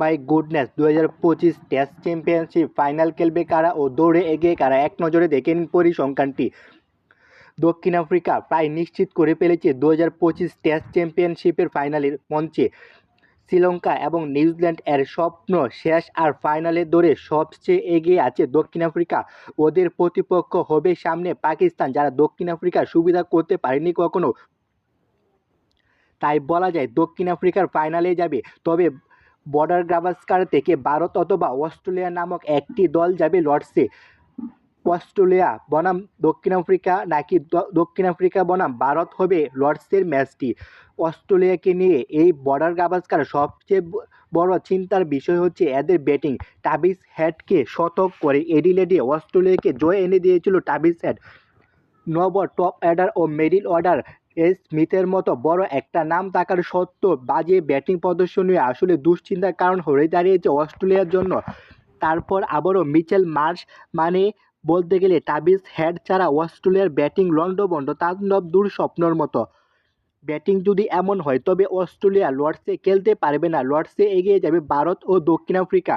My goodness দু হাজার পঁচিশ টেস্ট চ্যাম্পিয়নশিপ ফাইনাল খেলবে কারা ও দৌড়ে এগিয়ে কারা? এক নজরে দেখে নিন পরিসংখ্যানটি। দক্ষিণ আফ্রিকা প্রায় নিশ্চিত করে ফেলেছে দু হাজার পঁচিশ টেস্ট চ্যাম্পিয়নশিপের ফাইনালের মঞ্চে। শ্রীলঙ্কা এবং নিউজিল্যান্ড এর স্বপ্ন শেষ আর ফাইনালে দৌড়ে সবচেয়ে এগিয়ে আছে দক্ষিণ আফ্রিকা। ওদের প্রতিপক্ষ হবে সামনে পাকিস্তান, যারা দক্ষিণ আফ্রিকার সুবিধা করতে পারেনি কখনো। তাই বলা যায় দক্ষিণ আফ্রিকার ফাইনালে যাবে, তবে বর্ডার গাভাস্কার থেকে ভারত অথবা অস্ট্রেলিয়া নামক একটি দল যাবে লর্ডসে। অস্ট্রেলিয়া বনাম দক্ষিণ আফ্রিকা নাকি দক্ষিণ আফ্রিকা বনাম ভারত হবে লর্ডসের ম্যাচটি। অস্ট্রেলিয়াকে নিয়ে এই বর্ডার গাভাস্কার সবচেয়ে বড় চিন্তার বিষয় হচ্ছে এদের ব্যাটিং। টাবিস হেডকে শতক করে এডিলেডে অস্ট্রেলিয়াকে জয় এনে দিয়েছিল টাবিস হেড। নব টপ অর্ডার ও মিডল অর্ডার স্মিথের মতো বড় একটা নাম থাকার সত্ত্বেও বাজে ব্যাটিং প্রদর্শনী আসলে দুশ্চিন্তার কারণ হয়ে দাঁড়িয়েছে অস্ট্রেলিয়ার জন্য। তারপর আবারও মিচেল মার্শ মানে বলতে গেলে টাবিস হেড ছাড়া অস্ট্রেলিয়ার ব্যাটিং লন্ডভন্ড তাণ্ডব দূর স্বপ্নর মতো। ব্যাটিং যদি এমন হয়, তবে অস্ট্রেলিয়া লর্ডসে খেলতে পারবে না। লর্ডসে এগিয়ে যাবে ভারত ও দক্ষিণ আফ্রিকা।